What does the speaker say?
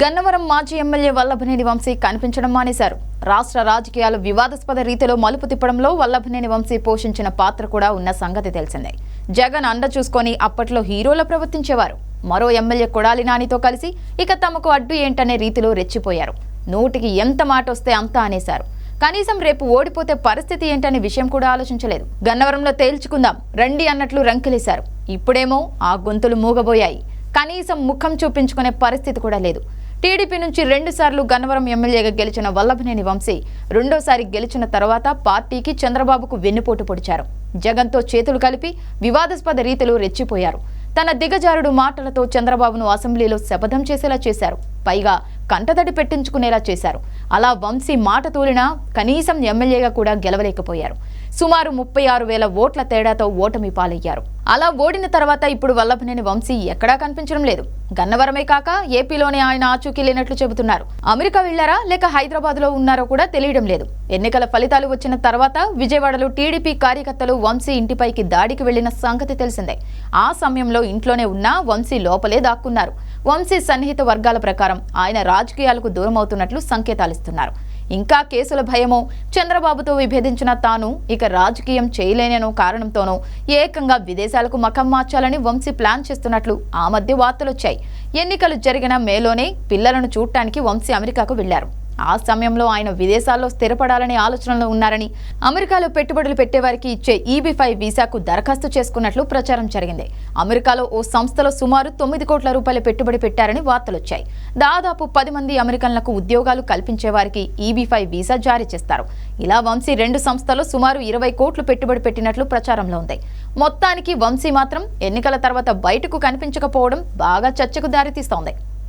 గన్నవరం మాజీ ఎమ్మెల్యే వల్లభనేని వంశీ కనిపించడం మానేశారు. రాష్ట్ర రాజకీయాలు వివాదాస్పద రీతిలో మలుపు తిప్పడంలో వల్లభనేని వంశీ పోషించిన పాత్ర కూడా ఉన్న సంగతి తెలిసిందే. జగన్ అండ చూసుకొని అప్పట్లో హీరోలా ప్రవర్తించేవారు. మరో ఎమ్మెల్యే కొడాలి నానితో కలిసి ఇక తమకు అడ్డు ఏంటనే రీతిలో రెచ్చిపోయారు. నోటికి ఎంత మాట వస్తే అంత అనేశారు. కనీసం రేపు ఓడిపోతే పరిస్థితి ఏంటనే విషయం కూడా ఆలోచించలేదు. గన్నవరంలో తేల్చుకుందాం రండి అన్నట్లు రంకెలేశారు. ఇప్పుడేమో ఆ గొంతులు మూగబోయాయి. కనీసం ముఖం చూపించుకునే పరిస్థితి కూడా లేదు. టీడీపీ నుంచి రెండుసార్లు గన్నవరం ఎమ్మెల్యేగా గెలిచిన వల్లభనేని వంశీ రెండోసారి గెలిచిన తర్వాత పార్టీకి చంద్రబాబుకు వెన్నుపోటు పొడిచారు. జగన్తో చేతులు కలిపి వివాదాస్పద రీతిలో రెచ్చిపోయారు. తన దిగజారుడు మాటలతో చంద్రబాబును అసెంబ్లీలో శపథం చేసేలా చేశారు. పైగా కంటతడి పెట్టించుకునేలా చేశారు. అలా వంశీ మాట తూలినా కనీసం ఎమ్మెల్యేగా కూడా గెలవలేకపోయారు. సుమారు ముప్పై ఆరు వేల ఓట్ల తేడాతో ఓటమి పాలయ్యారు. అలా ఓడిన తర్వాత ఇప్పుడు వల్లభనేని వంశీ ఎక్కడా కనిపించడం లేదు. గన్నవరమే కాక ఏపీలోనే ఆయన ఆచూకీ లేనట్లు చెబుతున్నారు. అమెరికా వెళ్ళారా లేక హైదరాబాద్లో ఉన్నారో కూడా తెలియడం లేదు. ఎన్నికల ఫలితాలు వచ్చిన తర్వాత విజయవాడలో టీడీపీ కార్యకర్తలు వంశీ ఇంటిపైకి దాడికి వెళ్ళిన సంగతి తెలిసిందే. ఆ సమయంలో ఇంట్లోనే ఉన్న వంశీ లోపలే దాక్కున్నారు. వంశీ సన్నిహిత వర్గాల ప్రకారం ఆయన రాజకీయాలకు దూరం అవుతున్నట్లు సంకేతాలిస్తున్నారు ఇంకా కేసుల భయమో చంద్రబాబుతో విభేదించిన తాను ఇక రాజకీయం చేయలేననో కారణంతోనో ఏకంగా విదేశాలకు మకం మార్చాలని వంశీ ప్లాన్ చేస్తున్నట్లు ఆ మధ్య వార్తలొచ్చాయి. ఎన్నికలు జరిగిన మేలోనే పిల్లలను చూడటానికి వంశీ అమెరికాకు వెళ్ళారు ఆ సమయంలో ఆయన విదేశాల్లో స్థిరపడాలనే ఆలోచనలో ఉన్నారని అమెరికాలో పెట్టుబడులు పెట్టేవారికి ఇచ్చే ఈబీ ఫైవ్ వీసాకు దరఖాస్తు చేసుకున్నట్లు ప్రచారం జరిగింది. అమెరికాలో ఓ సంస్థలో సుమారు తొమ్మిది కోట్ల రూపాయల పెట్టుబడి పెట్టారని వార్తలొచ్చాయి. దాదాపు పది మంది అమెరికన్లకు ఉద్యోగాలు కల్పించే వారికి ఈబీ ఫైవ్ వీసా జారీ చేస్తారు. ఇలా వంశీ రెండు సంస్థలు సుమారు ఇరవై కోట్లు పెట్టుబడి పెట్టినట్లు ప్రచారంలో ఉంది. మొత్తానికి వంశీ మాత్రం ఎన్నికల తర్వాత బయటకు కనిపించకపోవడం బాగా చర్చకు దారితీస్తోంది.